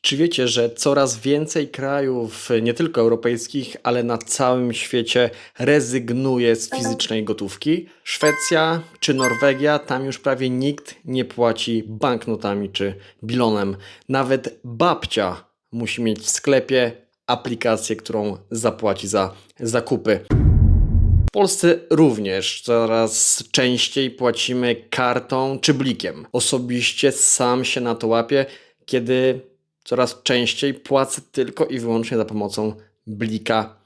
Czy wiecie, że coraz więcej krajów, nie tylko europejskich, ale na całym świecie rezygnuje z fizycznej gotówki? Szwecja czy Norwegia, tam już prawie nikt nie płaci banknotami czy bilonem. Nawet babcia musi mieć w sklepie aplikację, którą zapłaci za zakupy. W Polsce również coraz częściej płacimy kartą czy blikiem. Osobiście sam się na to łapię, kiedy coraz częściej płacę tylko i wyłącznie za pomocą blika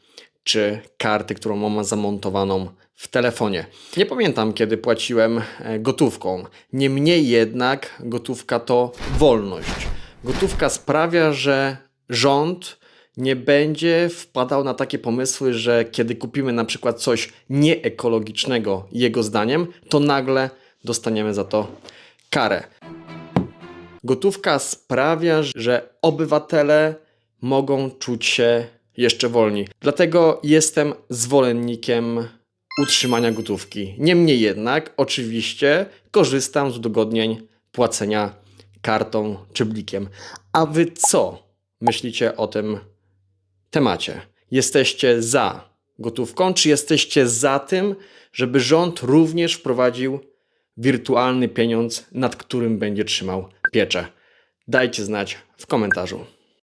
czy karty, którą mam zamontowaną w telefonie. Nie pamiętam, kiedy płaciłem e, gotówką. Niemniej jednak gotówka to wolność. Gotówka sprawia, że rząd nie będzie wpadał na takie pomysły, że kiedy kupimy na przykład coś nieekologicznego, jego zdaniem, to nagle dostaniemy za to karę. Gotówka sprawia, że obywatele mogą czuć się jeszcze wolni. Dlatego jestem zwolennikiem utrzymania gotówki. Niemniej jednak, oczywiście, korzystam z udogodnień płacenia kartą czy blikiem. A wy co myślicie o tym temacie? Jesteście za gotówką, czy jesteście za tym, żeby rząd również wprowadził wirtualny pieniądz, nad którym będzie trzymał pieczę? Dajcie znać w komentarzu.